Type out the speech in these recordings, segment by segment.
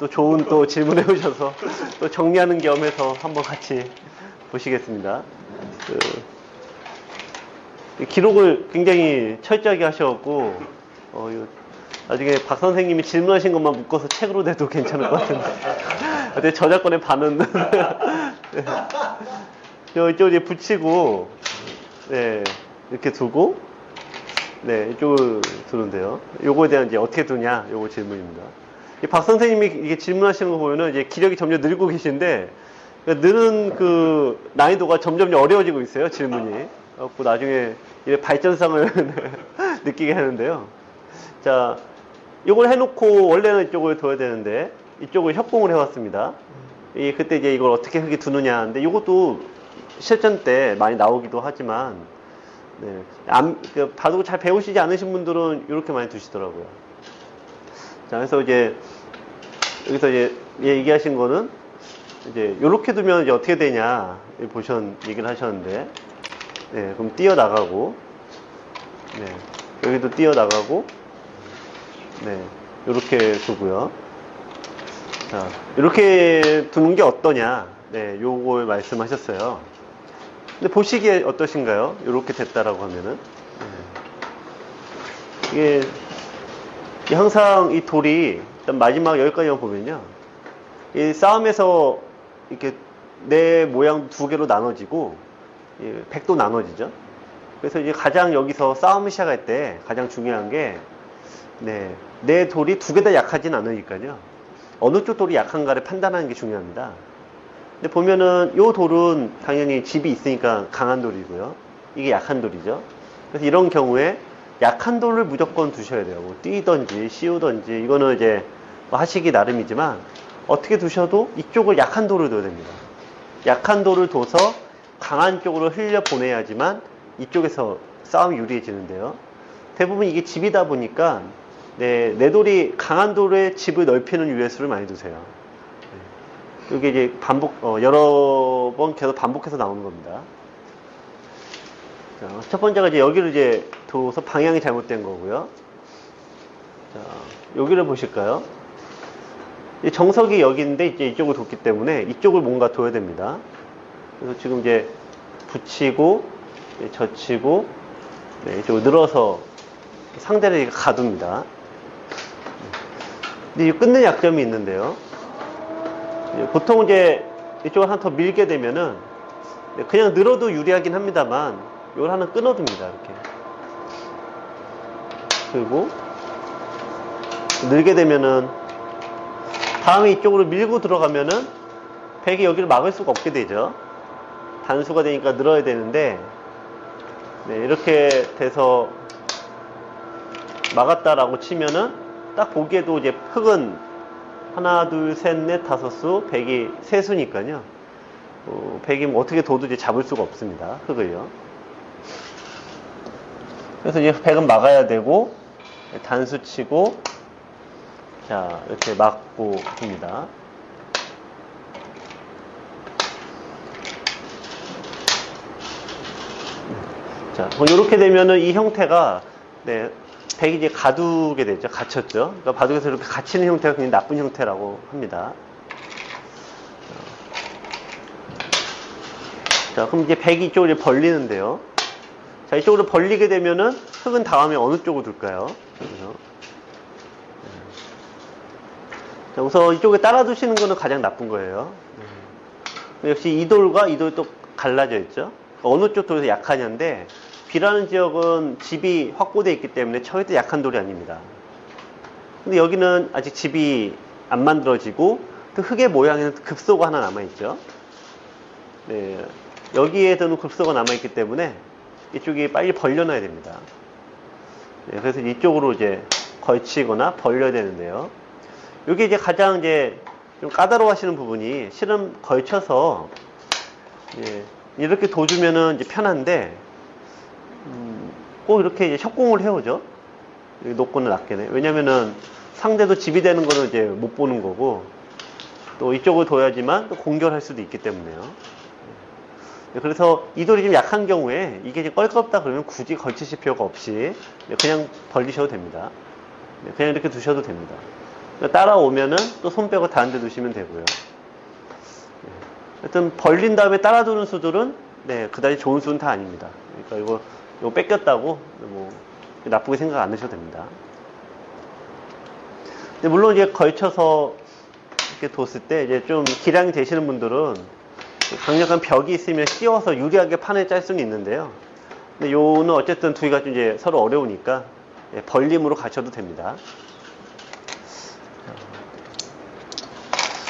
또 좋은 또 질문해 오셔서 또 정리하는 겸해서 한번 같이 보시겠습니다. 그, 이 기록을 굉장히 철저하게 하셔갖고 어, 나중에 박 선생님이 질문하신 것만 묶어서 책으로 내도 괜찮을 것 같은데. 근데 저작권에 반은 네. 저 이쪽 이제 붙이고 네 이렇게 두고 네 이쪽을 두는데요. 요거에 대한 이제 어떻게 두냐 요거 질문입니다. 이박 선생님이 이게 질문하시는 거 보면은 이제 기력이 점점 늘고 계신데 그 느는 그 난이도가 점점 어려워지고 있어요 질문이. 그래갖고 나중에 이제 발전상을 느끼게 하는데요. 자, 이걸 해놓고 원래는 이쪽을 둬야 되는데 이쪽을 협공을 해왔습니다. 이 그때 이제 이걸 어떻게 흙에 두느냐 하는데 이것도 실전 때 많이 나오기도 하지만 네, 안, 그 바둑 잘 배우시지 않으신 분들은 이렇게 많이 두시더라고요. 자, 그래서 이제 여기서 이제 얘기하신 거는 이제 이렇게 두면 이제 어떻게 되냐 보션 얘기를 하셨는데 네, 그럼 뛰어 나가고 네, 여기도 뛰어 나가고 네, 이렇게 두고요. 자, 이렇게 두는 게 어떠냐? 네, 요걸 말씀하셨어요. 근데 보시기에 어떠신가요? 이렇게 됐다라고 하면은 네. 이게 항상 이 돌이 일단 마지막 여기까지만 보면요. 이 싸움에서 이렇게 내 모양 두 개로 나눠지고 이 백도 나눠지죠. 그래서 이제 가장 여기서 싸움을 시작할 때 가장 중요한 게 네, 내 돌이 두 개 다 약하진 않으니까요. 어느 쪽 돌이 약한가를 판단하는 게 중요합니다. 근데 보면은 요 돌은 당연히 집이 있으니까 강한 돌이고요. 이게 약한 돌이죠. 그래서 이런 경우에 약한 돌을 무조건 두셔야 돼요. 뭐 뛰던지 씌우던지 이거는 이제 뭐 하시기 나름이지만 어떻게 두셔도 이쪽을 약한 돌을 둬야 됩니다. 약한 돌을 둬서 강한 쪽으로 흘려 보내야지만 이쪽에서 싸움이 유리해지는데요. 대부분 이게 집이다 보니까 네, 내 돌이 강한 돌에 집을 넓히는 유예수를 많이 두세요. 네. 이게 이제 반복 어, 여러 번 계속 반복해서 나오는 겁니다. 자, 첫 번째가 이제 여기를 이제 둬서 방향이 잘못된 거고요. 자, 여기를 보실까요? 이 정석이 여기인데 이제 이쪽을 뒀기 때문에 이쪽을 뭔가 둬야 됩니다. 그래서 지금 이제 붙이고 네, 젖히고 네, 이쪽으로 늘어서 상대를 가둡니다. 근데 이 끝내 약점이 있는데요. 예, 보통 이제 이쪽을 하나 더 밀게 되면은 네, 그냥 늘어도 유리하긴 합니다만 이걸 하나 끊어둡니다. 이렇게. 그리고 늘게 되면은 다음에 이쪽으로 밀고 들어가면은 백이 여기를 막을 수가 없게 되죠. 단수가 되니까 늘어야 되는데 네, 이렇게 돼서 막았다라고 치면은 딱 보기에도 이제 흙은 하나, 둘, 셋, 넷, 다섯 수, 백이 세 수니까요. 어, 백이 뭐 어떻게 도두지 잡을 수가 없습니다. 흙을요. 그래서 이제 백은 막아야 되고 단수 치고 자 이렇게 막고 둡니다. 자, 이렇게 되면은 이 형태가 네, 백이 이제 가두게 되죠. 갇혔죠. 그러니까 바둑에서 이렇게 갇히는 형태가 굉장히 나쁜 형태라고 합니다. 자, 그럼 이제 백이 이쪽으로 이제 벌리는데요. 자, 이쪽으로 벌리게 되면은 흙은 다음에 어느 쪽으로 둘까요? 그래서 자, 우선 이쪽에 따라 두시는 거는 가장 나쁜 거예요. 역시 이 돌과 이 돌이 또 갈라져 있죠. 어느 쪽 돌에서 약하냐인데 B라는 지역은 집이 확보되어 있기 때문에 절대 약한 돌이 아닙니다. 근데 여기는 아직 집이 안 만들어지고 그 흙의 모양에는 급소가 하나 남아있죠. 네, 여기에 드는 급소가 남아있기 때문에 이쪽이 빨리 벌려놔야 됩니다. 네, 그래서 이쪽으로 이제 걸치거나 벌려야 되는데요. 이게 이제 가장 이제 좀 까다로워 하시는 부분이 실은 걸쳐서 예, 이렇게 둬주면은 이제 편한데 음, 꼭 이렇게 이제 협공을 해오죠. 여기 높고는 낮게네. 왜냐면은 상대도 집이 되는 거는 이제 못 보는 거고 또 이쪽을 둬야지만 또 공격할 수도 있기 때문에요. 네, 그래서 이 돌이 좀 약한 경우에 이게 이제 껄끄럽다 그러면 굳이 걸치실 필요가 없이 그냥 벌리셔도 됩니다. 네, 그냥 이렇게 두셔도 됩니다. 따라오면은 또 손 빼고 다른 데 두시면 되고요. 네. 하여튼 벌린 다음에 따라 두는 수들은 네, 그다지 좋은 수는 다 아닙니다. 그러니까 이거, 이거 뺏겼다고 뭐 나쁘게 생각 안 하셔도 됩니다. 물론 이제 걸쳐서 이렇게 뒀을 때 이제 좀 기량이 되시는 분들은 강력한 벽이 있으면 씌워서 유리하게 판을 짤 수는 있는데요. 근데 요는 어쨌든 두 개가 좀 이제 서로 어려우니까 예, 벌림으로 가셔도 됩니다.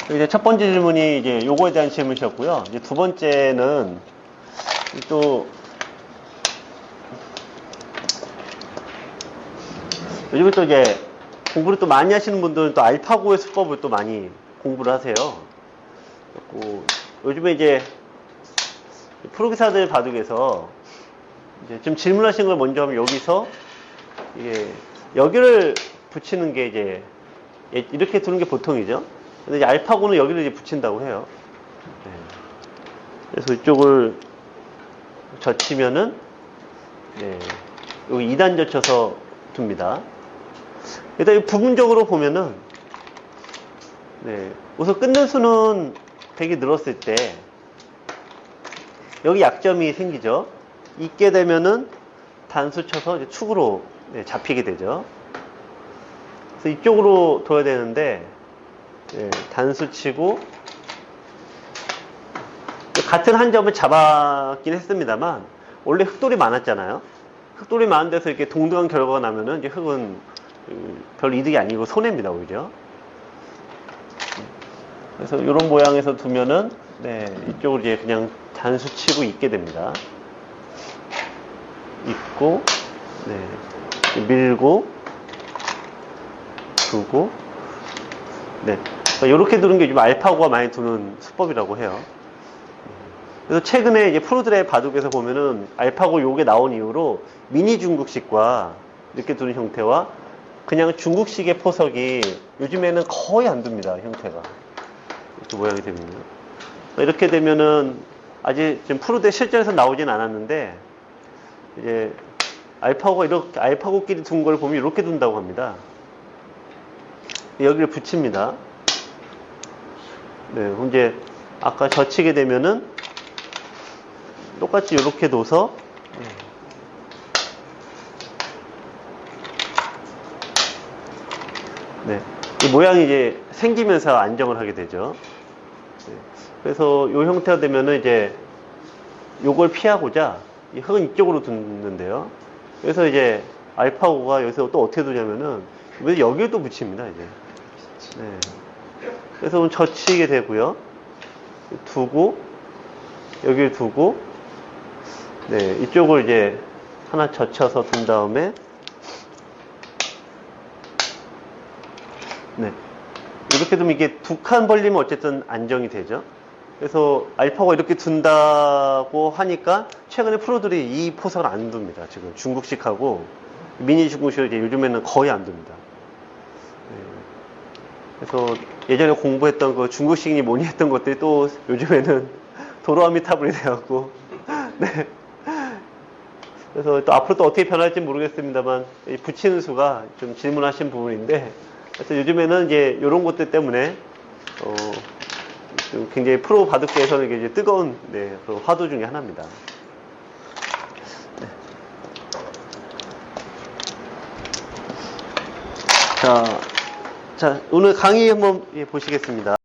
이제 첫 번째 질문이 이제 요거에 대한 질문이셨고요. 이제 두 번째는 또 요즘에 또 이제 공부를 또 많이 하시는 분들은 또 알파고의 수법을 또 많이 공부를 하세요. 요즘에 이제 프로기사들 바둑에서 이제 좀 질문하신 걸 먼저 하면 여기서 이게 여기를 붙이는 게 이제 예, 이렇게 두는 게 보통이죠. 근데 이제 알파고는 여기를 이제 붙인다고 해요. 네. 그래서 이쪽을 젖히면은 네, 여기 2단 젖혀서 둡니다. 일단 이 부분적으로 보면은 네, 우선 끊는 수는 되게 늘었을 때 여기 약점이 생기죠. 있게 되면은 단수 쳐서 축으로 네, 잡히게 되죠. 그래서 이쪽으로 둬야 되는데 네, 단수 치고 같은 한 점을 잡았긴 했습니다만 원래 흑돌이 많았잖아요. 흑돌이 많은 데서 이렇게 동등한 결과가 나면은 이제 흑은 음, 별 이득이 아니고 손해입니다 오히려. 그래서 이런 모양에서 두면은 네, 이쪽으로 이제 그냥 단수 치고 있게 됩니다. 있고 네, 밀고 두고 네. 이렇게 두는 게 요즘 알파고가 많이 두는 수법이라고 해요. 그래서 최근에 이제 프로들의 바둑에서 보면은 알파고 요게 나온 이후로 미니 중국식과 이렇게 두는 형태와 그냥 중국식의 포석이 요즘에는 거의 안 둡니다, 형태가. 이렇게 모양이 되면요. 이렇게 되면은 아직 지금 프로대 실전에서 나오진 않았는데 이제 알파고가 이렇게 알파고끼리 둔 걸 보면 이렇게 둔다고 합니다. 여기를 붙입니다. 네, 이제 아까 젖히게 되면은 똑같이 이렇게 둬서 네, 이 모양이 이제 생기면서 안정을 하게 되죠. 네, 그래서 이 형태가 되면은 이제 요걸 피하고자 이 흙은 이쪽으로 두는데요. 그래서 이제 알파고가 여기서 또 어떻게 두냐면은 왜 여기에 또 붙입니다 이제. 네. 그래서 젖히게 되고요. 두고 여기를 두고 네 이쪽을 이제 하나 젖혀서 둔 다음에 네 이렇게 두면 이게 두 칸 벌리면 어쨌든 안정이 되죠. 그래서 알파고 이렇게 둔다고 하니까 최근에 프로들이 이 포석을 안 둡니다. 지금 중국식하고 미니 중국식을 이제 요즘에는 거의 안 둡니다. 네. 그래서 예전에 공부했던 그 중국식이 뭐니 했던 것들이 또 요즘에는 도로아미타불이 되었고 네. 그래서 또 앞으로 또 어떻게 변할지 모르겠습니다만 이 붙이는 수가 좀 질문하신 부분인데 그래서 요즘에는 이제 이런 것들 때문에 어, 좀 굉장히 프로 바둑계에서는 이제 뜨거운 네, 그런 화두 중에 하나입니다. 네. 자, 자, 오늘 강의 한번 예, 보시겠습니다.